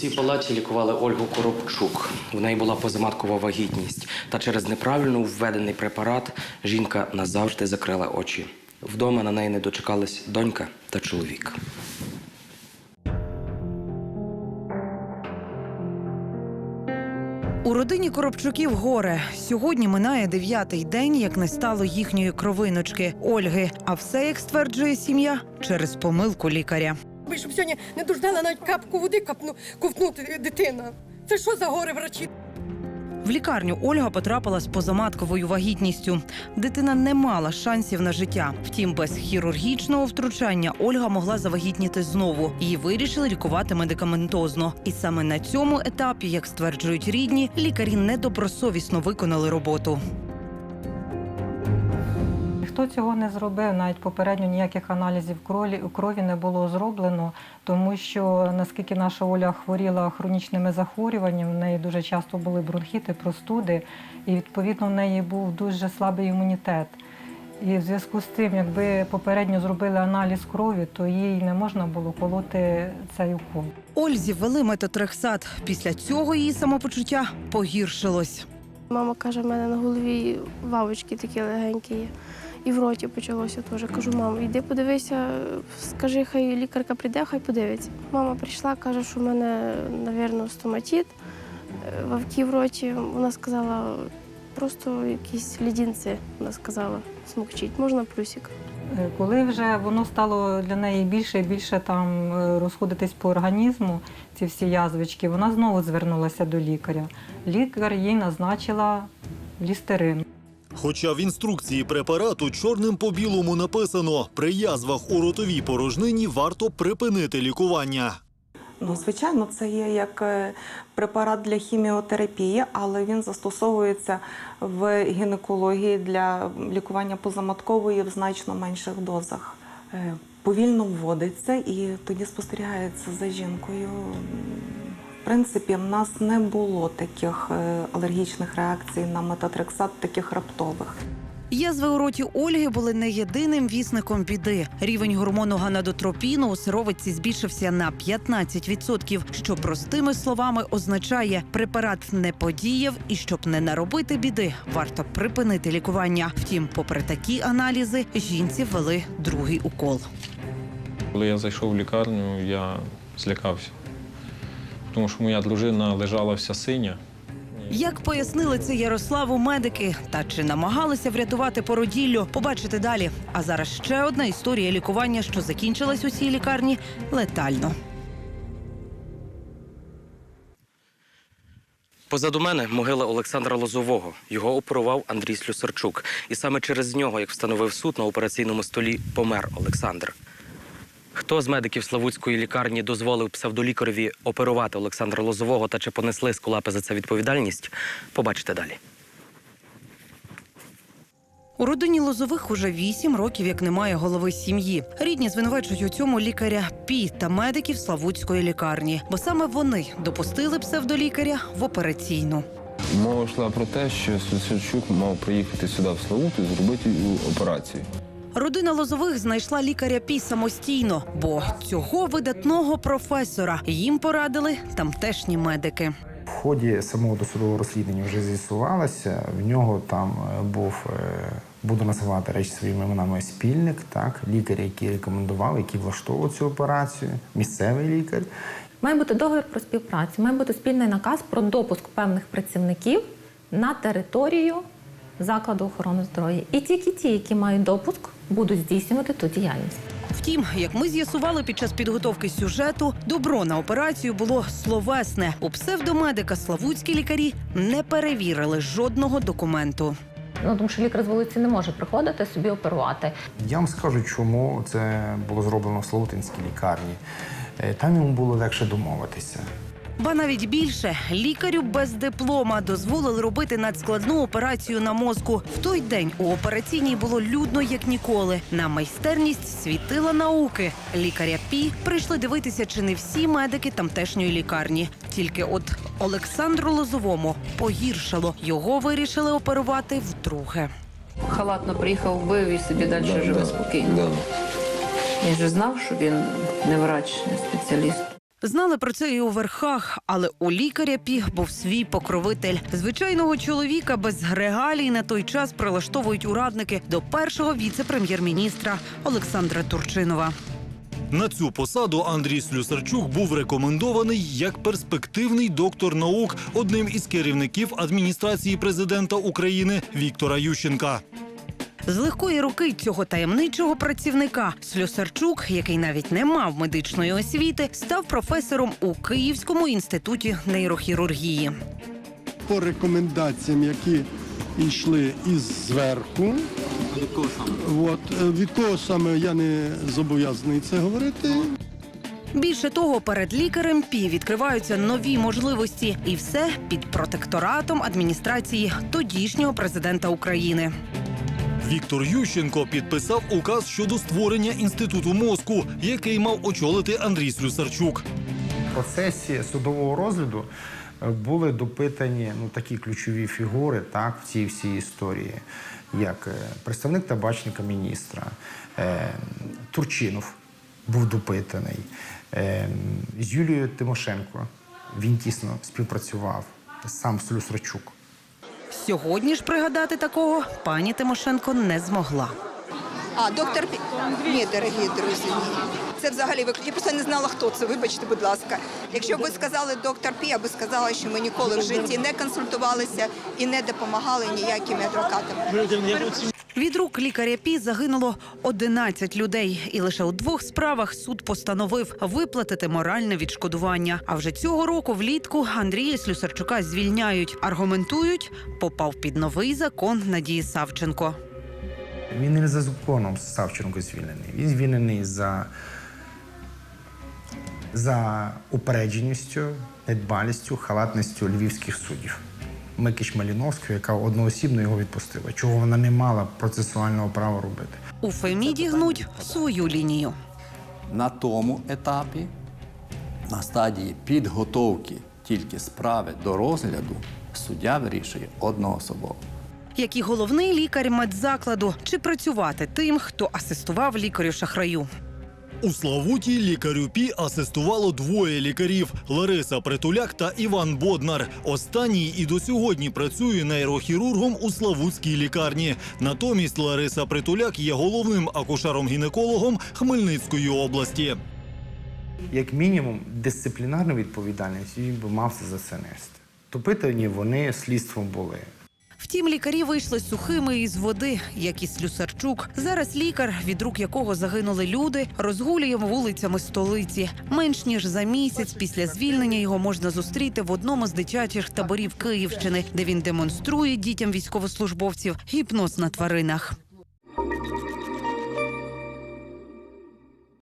цій палаті лікували Ольгу Коробчук. В неї була позаматкова вагітність. Та через неправильно введений препарат жінка назавжди закрила очі. Вдома на неї не дочекались донька та чоловік. У родині Коробчуків горе. Сьогодні минає дев'ятий день, як не стало їхньої кровиночки Ольги. А все, як стверджує сім'я, через помилку лікаря. Ви щоб сьогодні не дождала навіть капку води капну, ковтнути дитина. Це що за горе врачі? В лікарню Ольга потрапила з позаматковою вагітністю. Дитина не мала шансів на життя. Втім, без хірургічного втручання Ольга могла завагітніти знову. Її вирішили лікувати медикаментозно. І саме на цьому етапі, як стверджують рідні, лікарі недобросовісно виконали роботу. Ніхто цього не зробив, навіть попередньо ніяких аналізів крові, крові не було зроблено, тому що наскільки наша Оля хворіла хронічними захворюваннями, в неї дуже часто були бронхіти, простуди, і відповідно в неї був дуже слабий імунітет. І в зв'язку з тим, якби попередньо зробили аналіз крові, то їй не можна було колоти цей укол. Ользі ввели метотрексат. Після цього її самопочуття погіршилось. Мама каже, в мене на голові вавочки такі легенькі є. І в роті почалося теж. Кажу, мамо, йди подивися, скажи, хай лікарка прийде, хай подивиться. Мама прийшла, каже, що в мене, мабуть, стоматіт, е, вавки в роті. Вона сказала, просто якісь лідінці, вона сказала, смокчить, можна плюсик. Е, Коли вже воно стало для неї більше і більше там е, розходитись по організму, ці всі язвички, вона знову звернулася до лікаря. Лікар їй назначила лістерин. Хоча в інструкції препарату чорним по білому написано при язвах у ротовій порожнині варто припинити лікування. Ну, звичайно, це є як е, препарат для хіміотерапії, але він застосовується в гінекології для лікування позаматкової в значно менших дозах. Е, Повільно вводиться і тоді спостерігається за жінкою. Принципі, в нас не було таких е, алергічних реакцій на метатрексат, таких раптових. Язви у роті Ольги були не єдиним вісником біди. Рівень гормону ганадотропіну у сировиці збільшився на 15%, що простими словами означає, препарат не подіяв, і щоб не наробити біди, варто припинити лікування. Втім, попри такі аналізи, жінці ввели другий укол. Коли я зайшов в лікарню, я злякався, тому що моя дружина лежала вся синя. Як пояснили це Ярославу медики, та чи намагалися врятувати породіллю, побачите далі. А зараз ще одна історія лікування, що закінчилась у цій лікарні летально. Позаду мене могила Олександра Лозового. Його оперував Андрій Слюсарчук. І саме через нього, як встановив суд, на операційному столі помер Олександр. Хто з медиків Славутської лікарні дозволив псевдолікареві оперувати Олександра Лозового та чи понесли скулапи за це відповідальність? Побачите далі. У родині Лозових уже вісім років, як немає голови сім'ї. Рідні звинувачують у цьому лікаря Пі та медиків Славутської лікарні, бо саме вони допустили псевдолікаря в операційну. Мова йшла про те, що Слюсарчук мав приїхати сюди в Славут і зробити операцію. Родина Лозових знайшла лікаря Пі самостійно, бо цього видатного професора їм порадили тамтешні медики. В ході самого досудового розслідування вже з'ясувалося. В нього там е, був, е, буду називати речі своїми іменами, спільник, так, лікар, який рекомендував, який влаштовував цю операцію, місцевий лікар. Має бути договір про співпрацю, має бути спільний наказ про допуск певних працівників на територію закладу охорони здоров'я. І тільки ті, які мають допуск, будуть здійснювати ту діяльність. Втім, як ми з'ясували під час підготовки сюжету, добро на операцію було словесне. У псевдомедика славутські лікарі не перевірили жодного документу. Ну тому що лікар з вулиці не може приходити собі оперувати. Я вам скажу, чому це було зроблено в Славутинській лікарні. Е, Там йому було легше домовитися. Ба навіть більше лікарю без диплома дозволили робити надскладну операцію на мозку. В той день у операційній було людно як ніколи. На майстерність світила науки. Лікаря Пі прийшли дивитися, чи не всі медики тамтешньої лікарні. Тільки от Олександру Лозовому погіршало. Його вирішили оперувати вдруге. Халатно приїхав, вбив і собі далі Да, живе да, спокійно. Да. Він же знав, що він не врач, не спеціаліст. Знали про це і у верхах, але у лікаря Пі був свій покровитель. Звичайного чоловіка без регалій на той час прилаштовують урадники до першого віце-прем'єр-міністра Олександра Турчинова. На цю посаду Андрій Слюсарчук був рекомендований як перспективний доктор наук одним із керівників адміністрації президента України Віктора Ющенка. З легкої руки цього таємничого працівника Слюсарчук, який навіть не мав медичної освіти, став професором у Київському інституті нейрохірургії. по рекомендаціям, які йшли із зверху. От, е, від кого саме я не зобов'язаний це говорити. Більше того, перед лікарем Пі відкриваються нові можливості, і все під протекторатом адміністрації тодішнього президента України. Віктор Ющенко підписав указ щодо створення інституту мозку, який мав очолити Андрій Слюсарчук. В процесі судового розгляду е, були допитані ну, такі ключові фігури так, в цій всій історії, як е, представник табачника міністра, е, Турчинов був допитаний, е, з Юлією Тимошенко він тісно співпрацював, сам Слюсарчук. Сьогодні ж пригадати такого пані Тимошенко не змогла. А, доктор Пі... Ні, дорогі друзі, ні. Це взагалі ви я просто не знала, хто це. Вибачте, будь ласка. Якщо б ви сказали доктор Пі, я би сказала, що ми ніколи в житті не консультувалися і не допомагали ніякими адвокатами. Від рук лікаря Пі загинуло 11 людей, і лише у двох справах суд постановив виплатити моральне відшкодування. А вже цього року влітку Андрія Слюсарчука звільняють. Аргументують, попав під новий закон Надії Савченко. Він не за законом Савченко звільнений. Він звільнений за, за упередженістю, недбалістю, халатністю львівських суддів. Микиш Маліновського, яка одноосібно його відпустила, чого вона не мала процесуального права робити. У Феміді гнуть свою лінію. На тому етапі, на стадії підготовки тільки справи до розгляду, суддя вирішує одноособово. Як і головний лікар медзакладу, чи працювати тим, хто асистував лікарю шахраю. У Славуті лікарю Пі асистувало двоє лікарів Лариса Притуляк та Іван Боднар. Останній і до сьогодні працює нейрохірургом у Славутській лікарні. Натомість Лариса Притуляк є головним акушером-гінекологом Хмельницької області. Як мінімум, дисциплінарну відповідальність він би мав за це нести. Допитані вони слідством були. Втім, лікарі вийшли сухими із води, як і Слюсарчук. Зараз лікар, від рук якого загинули люди, розгулює вулицями столиці. Менш ніж за місяць після звільнення його можна зустріти в одному з дитячих таборів Київщини, де він демонструє дітям військовослужбовців гіпноз на тваринах.